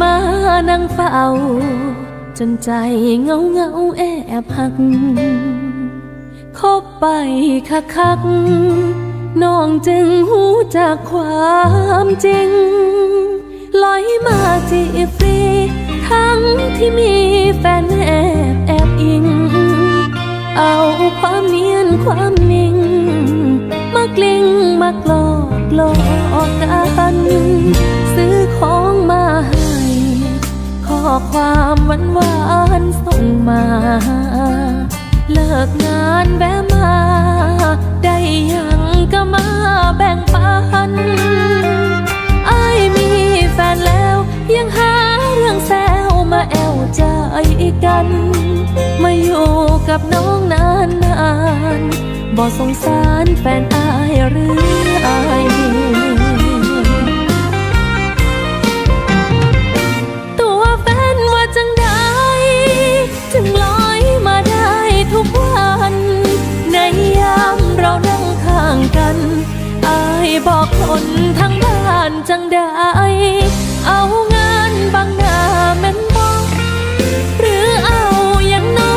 มานั่งเฝ้า จนใจเงาเงาแอบหักคบไปคักคักน้องจึงหูจากความจริงลอยมาจีบฟรีทั้งที่มีแฟนแอบแอบอิง เอาความเนียนความนิ่ง มากลิ้งมากลอ ความหวานหวานส่งมา เลิกงานแวะมา ได้ยังก็มาแบ่งปันไอ้มีแฟนแล้ว ยังหาเรื่องแซวมาแอวใจกัน มาอยู่กับน้องนานนานบ่สงสารแฟนอายหรืออาย เอางานบางหน้าแม่นบอกหรือเอาอย่างน้อ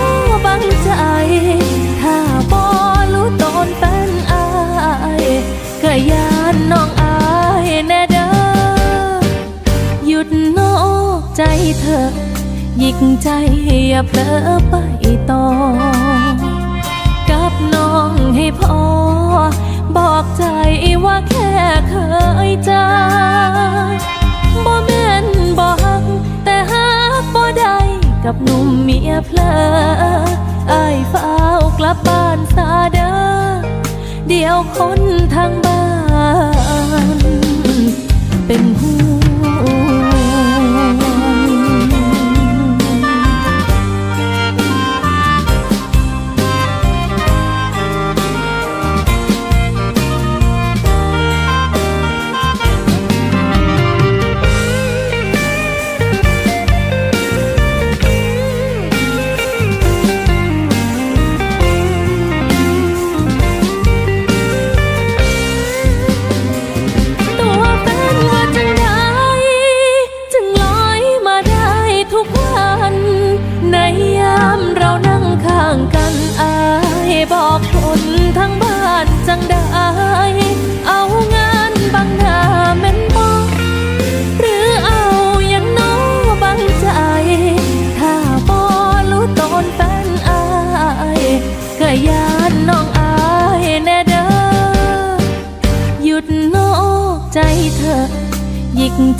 บังใจ ถ้าบอรู้ตนแฟนอายก็ยานน้องอายแน่เด้อหยุดนอกใจเธอหยิกใจอย่าเผลอไปต่อกับน้องให้พอ กับหนุ่มเมียเพลอไอ้ายฝ้าวกลับบ้านซาเดอเดี๋ยวคนทางบ้าน เป็นห่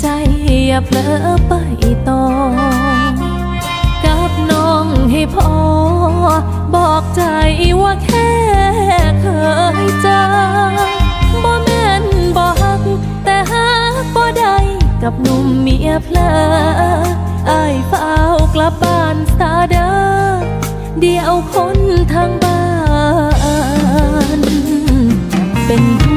ใจอย่าเผลอไปต่อกับน้องให้พอ บอกใจว่าแค่เคยเจอบ่แม่นบ่ฮัก แต่ฮักบ่ได้กับหนุ่มเมียเพลอไอ้ายฝ้ากลับบ้านซาเดอเดียวคนทางบ้าน เป็น